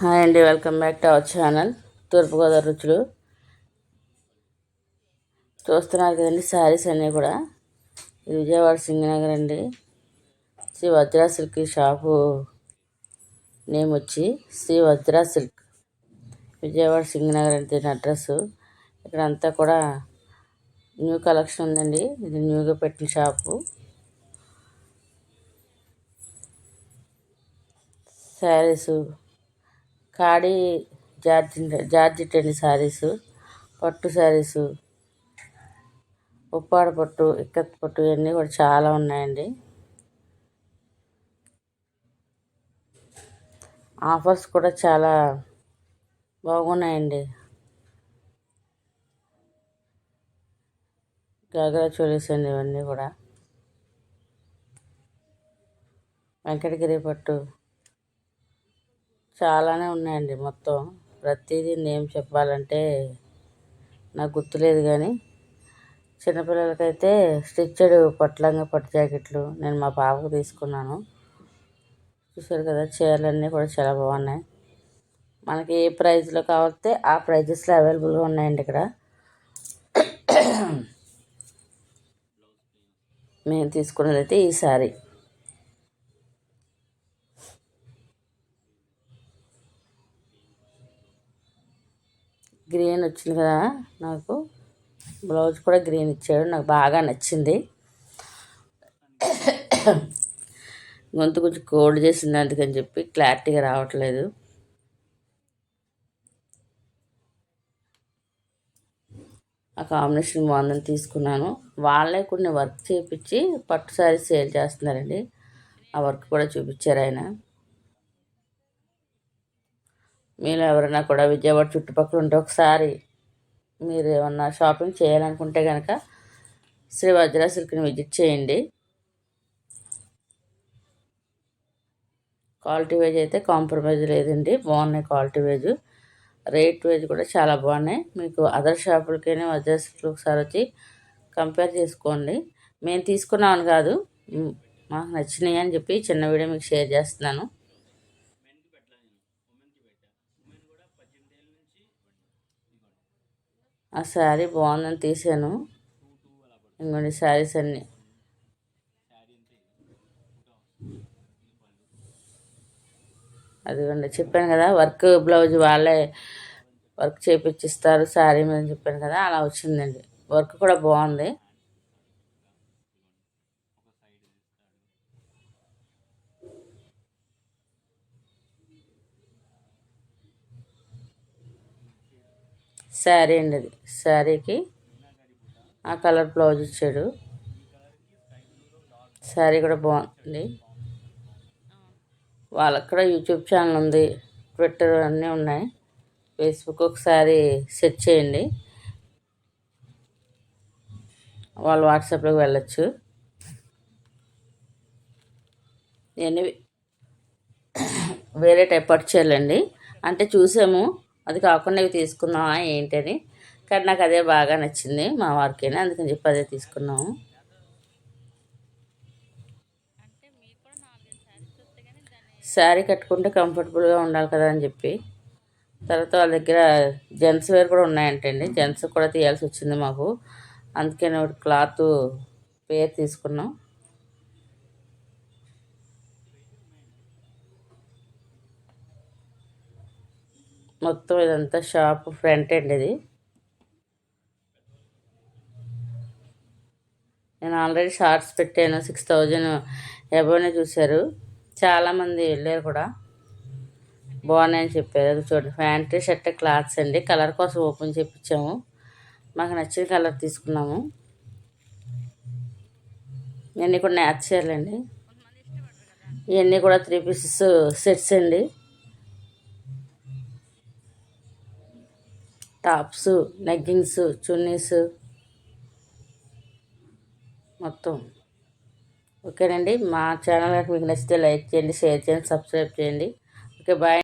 Hi అండి welcome back to our channel. Thurpu Godavari రుచులు. చూస్తున్నారు కదండి శారీస్ అన్నీ కూడా. ఇది విజయవాడ సింగనగర్ అండి. Sri Vajra silk shop name వచ్చి శ్రీ వజ్రా సిల్క్. విజయవాడ సింగనగర్ అంటే దీని అడ్రస్ ఇక్కడ అంతా కూడా న్యూ కలెక్షన్ ఉందండి. ఇది న్యూగా పెట్టిన షాపు. శారీసు కాడీ జార్జి జార్జెట్ శారీసు పట్టు శారీసు ఉప్పాడ పట్టు ఇక్కత్ పట్టు ఇవన్నీ కూడా చాలా ఉన్నాయండి. ఆఫర్స్ కూడా చాలా బాగున్నాయండి. గాగరా చోలీస్ అండి ఇవన్నీ కూడా. వెంకటగిరి పట్టు. చాలానే ఉన్నాయండి మొత్తం. ప్రతిదీ నేమ్ చెప్పాలంటే నాకు గుర్తులేదు కానీ చిన్నపిల్లలకైతే స్టిచ్డ్ పొట్లంగా పట్టు జాకెట్లు నేను మా పాపకు తీసుకున్నాను. చూసారు కదా చీరలన్నీ కూడా చాలా బాగున్నాయి. మనకి ఏ ప్రైస్లో కావాలితే ఆ ప్రైజెస్లో అవైలబుల్గా ఉన్నాయండి ఇక్కడ. మేము తీసుకున్నది అయితే ఈ సారీ. గ్రీన్ వచ్చింది కదా నాకు. బ్లౌజ్ కూడా గ్రీన్ ఇచ్చాడు. నాకు బాగా నచ్చింది. గొంతు కొంచెం కోల్డ్ చేసింది అందుకని చెప్పి క్లారిటీగా రావట్లేదు. ఆ కాంబినేషన్ బాగుందని తీసుకున్నాను. వాళ్ళే కొన్ని వర్క్ చేయించి పట్టు శారీ సేల్ చేస్తున్నారండి. ఆ వర్క్ కూడా చూపించారు ఆయన. మీరు ఎవరైనా కూడా విజయవాడ చుట్టుపక్కల ఉంటే ఒకసారి మీరు ఏమన్నా షాపింగ్ చేయాలనుకుంటే కనుక శ్రీ వజ్ర సిల్క్ని విజిట్ చేయండి. క్వాలిటీ వేజ్ అయితే కాంప్రమైజ్ లేదండి. బాగున్నాయి క్వాలిటీ వేజ్. రేట్ వేజ్ కూడా చాలా బాగున్నాయి. మీకు అదర్ షాపులకైనా వజ్ర సిల్క్లు ఒకసారి వచ్చి కంపేర్ చేసుకోండి. మేము తీసుకున్నామని కాదు మాకు నచ్చినాయి అని చెప్పి చిన్న వీడియో మీకు షేర్ చేస్తున్నాను. ఆ శారీ బాగుందని తీసాను ఇంకోటి శారీస్ అన్నీ. అదిగోండి చెప్పాను కదా వర్క్ బ్లౌజ్ వాళ్ళే వర్క్ చేపించిస్తారు శారీ మీద చెప్పాను కదా అలా వచ్చిందండి. వర్క్ కూడా బాగుంది. శారీ అండి అది. శారీకి ఆ కలర్ బ్లౌజ్ ఇచ్చాడు. శారీ కూడా బాగుంది. వాళ్ళకి కూడా యూట్యూబ్ ఛానల్ ఉంది. ట్విట్టర్ అన్నీ ఉన్నాయి. ఫేస్బుక్ ఒకసారి సెర్చ్ చేయండి. వాళ్ళు వాట్సాప్లోకి వెళ్ళచ్చు. ఇవన్నీ వేరే టైప్ పట్టు అంటే చూసాము అది కాకుండా ఇవి తీసుకున్నావా ఏంటని. కానీ నాకు అదే బాగా నచ్చింది మా వారికైనా అందుకని చెప్పి అదే తీసుకున్నాము. శారీ కట్టుకుంటే కంఫర్టబుల్గా ఉండాలి కదా అని చెప్పి. తర్వాత వాళ్ళ దగ్గర జెంట్స్ వేర్ కూడా ఉన్నాయంటండి. జెంట్స్ కూడా తీయాల్సి వచ్చింది మాకు. అందుకని ఒకటి క్లాత్ పేరు తీసుకున్నాం. మొత్తం ఇదంతా షాప్ ఫ్రంట్ అండి ఇది. నేను ఆల్రెడీ షార్ట్స్ పెట్టాను సిక్స్ థౌజండ్ ఎబోనే చూశారు. చాలామంది వెళ్ళారు కూడా. బాగున్నాయని చెప్పారు. అది చూడండి ప్యాంట్ షర్ట్ క్లాత్స్ అండి. కలర్ కోసం ఓపెన్ చేయించాము మాకు నచ్చిన కలర్ తీసుకున్నాము. ఇవన్నీ కూడా న్యాచ్ ఇవన్నీ కూడా త్రీ పీసెస్ సెట్స్ అండి. టాప్స్ లెగ్గింగ్స్ చున్నీస్ మొత్తం. ఓకేనండి మా ఛానల్ మీకు నచ్చితే లైక్ చేయండి షేర్ చేయండి సబ్స్క్రైబ్ చేయండి. Okay bye.